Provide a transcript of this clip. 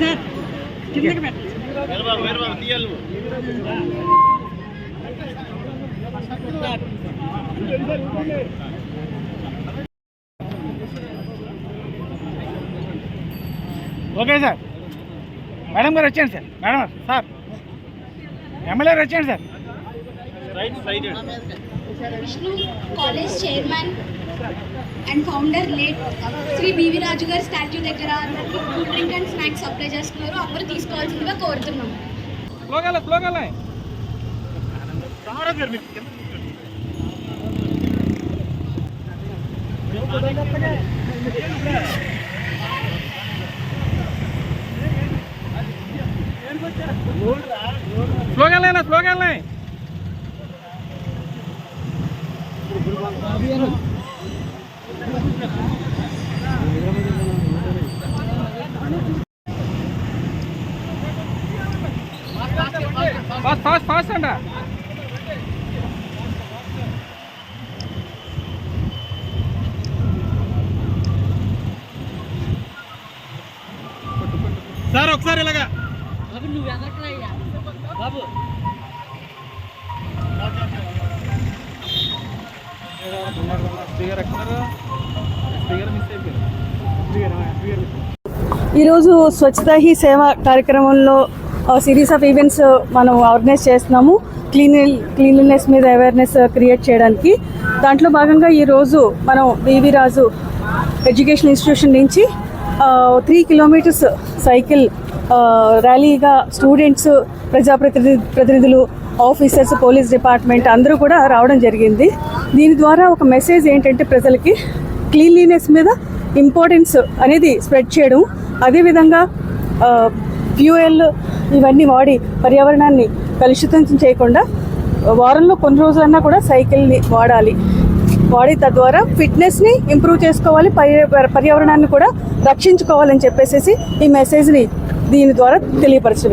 Sir okay sir. Madam గారు వచ్చాను sir. Madam sir. MLA గారు వచ్చాను sir. Vishnu college chairman and founder late Shri B V Raju గారి statue దగ్గర అందరికీ cool drink and snacks supply చేస్తున్నారు అందరూ తీసుకోవాల్సిందిగా కోరుతున్నాం స్లోగా స్లోగా స్లోగా లేనా ఫాస్ట్ ఫాస్ట్ ఫాస్ట్ అంట. సార్ ఒకసారి ఇలాగా. బాబు నువ్వు ఎదట్లయ్యా. బాబు ఈరోజు స్వచ్ఛత హీ సేవ కార్యక్రమంలో సిరీస్ ఆఫ్ ఈవెంట్స్ మనం ఆర్గనైజ్ చేస్తున్నాము. క్లీన్ క్లీన్లీనెస్ మీద అవేర్నెస్ క్రియేట్ చేయడానికి. దాంట్లో భాగంగా ఈరోజు మనం బీవీ రాజు ఎడ్యుకేషన్ ఇన్స్టిట్యూషన్ నుంచి త్రీ కిలోమీటర్స్ సైకిల్ ర్యాలీగా స్టూడెంట్స్ ప్రజాప్రతినిధి ప్రతినిధులు ఆఫీసర్స్ పోలీస్ డిపార్ట్మెంట్ అందరూ కూడా రావడం జరిగింది. దీని ద్వారా ఒక మెసేజ్ ఏంటంటే ప్రజలకి క్లీన్లీనెస్ మీద ఇంపార్టెన్స్ అనేది స్ప్రెడ్ చేయడం. అదేవిధంగా ఫ్యూయల్ ఇవన్నీ వాడి పర్యావరణాన్ని కలుషితం చేయకుండా వారంలో కొన్ని రోజులన్నా కూడా సైకిల్ని వాడాలి. వాడి తద్వారా ఫిట్నెస్ని ఇంప్రూవ్ చేసుకోవాలి పర్యావరణాన్ని కూడా రక్షించుకోవాలని చెప్పేసి ఈ మెసేజ్ని దీని ద్వారా తెలియపరచడం.